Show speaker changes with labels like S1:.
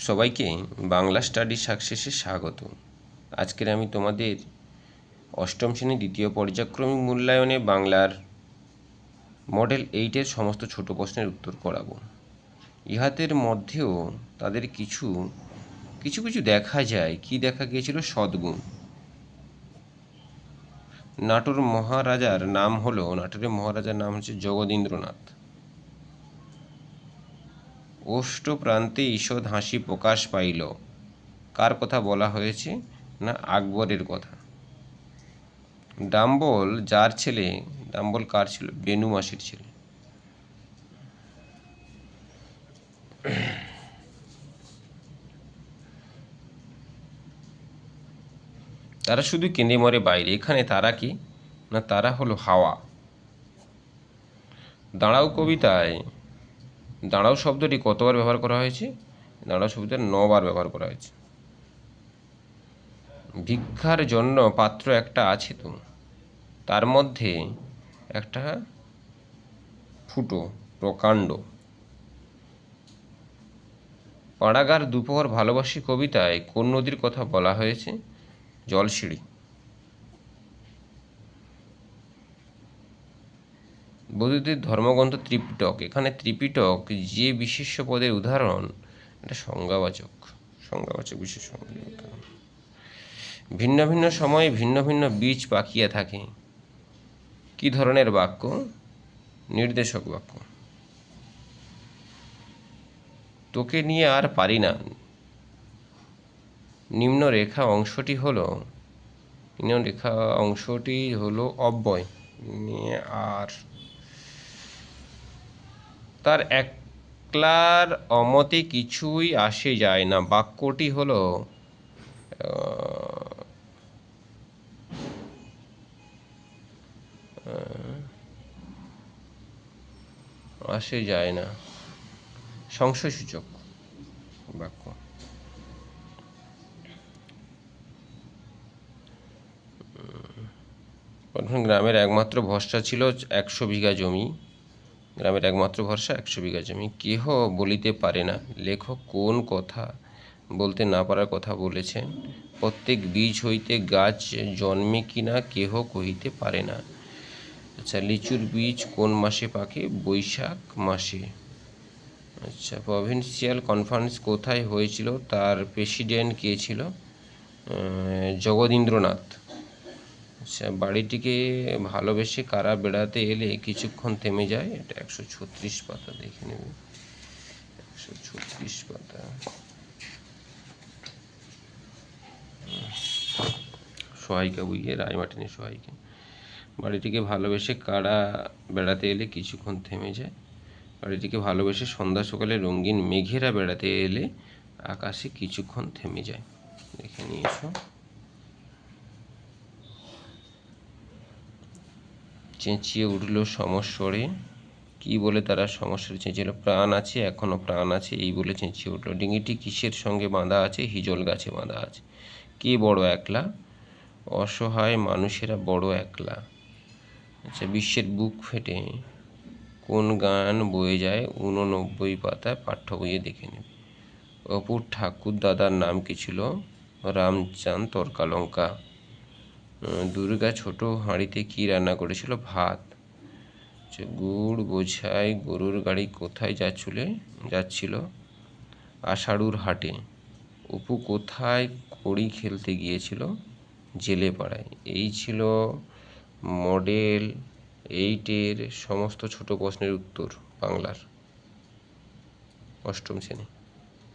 S1: সবাইকে বাংলা স্টাডি সাকসেসে স্বাগত। আজকের আমি তোমাদের অষ্টম শ্রেণি দ্বিতীয় পর্যায়ক্রমিক মূল্যায়নে বাংলার মডেল এইটের সমস্ত ছোট প্রশ্নের উত্তর করাবো। ইহাতের মধ্যেও তাদের কিছু কিছু কিছু দেখা যায়। কি দেখা গিয়েছিল? সদ্গুণ। নাটোর মহারাজার নাম হলো, নাটোরের মহারাজার নাম হচ্ছে জগদীন্দ্রনাথ। ওষ্ঠ প্রান্তে ঈষৎ হাসি প্রকাশ পাইল। কার কথা বলা হয়েছে না আকবরের কথা? ডাম্বল যার ছেলে? ডাম্বল কার ছিল? বেনু মাসির ছেলে। তারা শুধু কেঁদে মরে বাইরে। এখানে তারা কি? না তারা হলো হাওয়া। দাঁড়াও কবিতায়। দাঁড়াও শব্দটি কতবার ব্যবহার করা হয়েছে? দাঁড়াও শব্দটা নবার ব্যবহার করা হয়েছে। ভিক্ষার জন্য পাত্র একটা আছে তো? তার মধ্যে একটা ফুটো, প্রকাণ্ড। পাড়াগার দুপহর ভালোবাসি কবিতায় কোন নদীর কথা বলা হয়েছে? জলসিঁড়ি। বৌদ্ধদের ধর্মগ্রন্থ ত্রিপিটক। এখানে ত্রিপিটক যে বিশেষ্য পদের উদাহরণ, এটা সংজ্ঞাবাচক সংজ্ঞাবাচক বিশেষ ভিন্ন ভিন্ন সময়ে ভিন্ন ভিন্ন বীজ পাকিয়া থাকে। কি ধরনের বাক্য? নির্দেশক বাক্য। তোকে নিয়ে আর পারি না। নিম্ন রেখা অংশটি হলো নিম্ন রেখা অংশটি হলো অব্যয়। নিয়ে আর তার একলার অমতে কিছুই আসে যায় না। বাক্যটি হলো আসে যায় না। সংশয়সূচক বাক্য। গ্রামের একমাত্র ভরসা ছিল একশো বিঘা জমি। গ্রামের একমাত্র ভরসা একশো বিঘা জমি। কেহ বলিতে পারে না, লেখক কোন কথা বলতে না পারার কথা বলেছেন। প্রত্যেক বীজ হইতে গাছ জন্মে কিনা কেহ কহিতে পারে না। আচ্ছা লিচুর বীজ কোন মাসে পাকে? বৈশাখ মাসে। আচ্ছা প্রভিন্সিয়াল কনফারেন্স কোথায় হয়েছিল? তার প্রেসিডেন্ট কে ছিল? জগদীন্দ্রনাথ। বাড়িটিকে ভালোবেসে কারা বেড়াতে এলে কিছুক্ষণ থেমে যায়, এটা একশো ছত্রিশ পাতা, দেখে নেবে। একশো ছত্রিশ পাতা। সহায়িকা বইয়ে রায়মার্টিনের সহায়িকা বাড়িটিকে ভালোবেসে কারা বেড়াতে এলে কিছুক্ষণ থেমে যায়। বাড়িটিকে ভালোবেসে সন্ধ্যা সকালে রঙিন মেঘেরা বেড়াতে এলে আকাশে কিছুক্ষণ থেমে যায়। দেখে নিয়েছ। চেঁচিয়ে উঠল সমস্বরে। কি বলে তারা সমস্যার চেঁচিয়ে প্রাণ আছে এখনও প্রাণ আছে, এই বলে চেঁচিয়ে উঠল। ডিঙিটি কিসের সঙ্গে বাঁধা আছে? হিজল গাছে বাঁধা আছে। কে বড় একলা? অসহায় মানুষেরা বড় একলা। আচ্ছা বিশ্বের বুক ফেটে কোন গান বয়ে যায়? উননব্বই পাতায় পাঠ্য বইয়ে দেখে নেবে অপুর ঠাকুর দাদার নাম কি ছিল? রামচাঁদ তর্কালঙ্কা। দুর্গা ছোট হাঁড়িতে কি রান্না করেছিল? ভাত। গুড়, বোঝাই, গরুর গাড়ি কোথায় যাচ্ছিলে, যাচ্ছিল? আষাঢ়ুর হাটে। অপু কোথায় কড়ি খেলতে গিয়েছিল? জেলে পাড়ায়। এই ছিল মডেল এইটের সমস্ত ছোট প্রশ্নের উত্তর বাংলার অষ্টম শ্রেণি।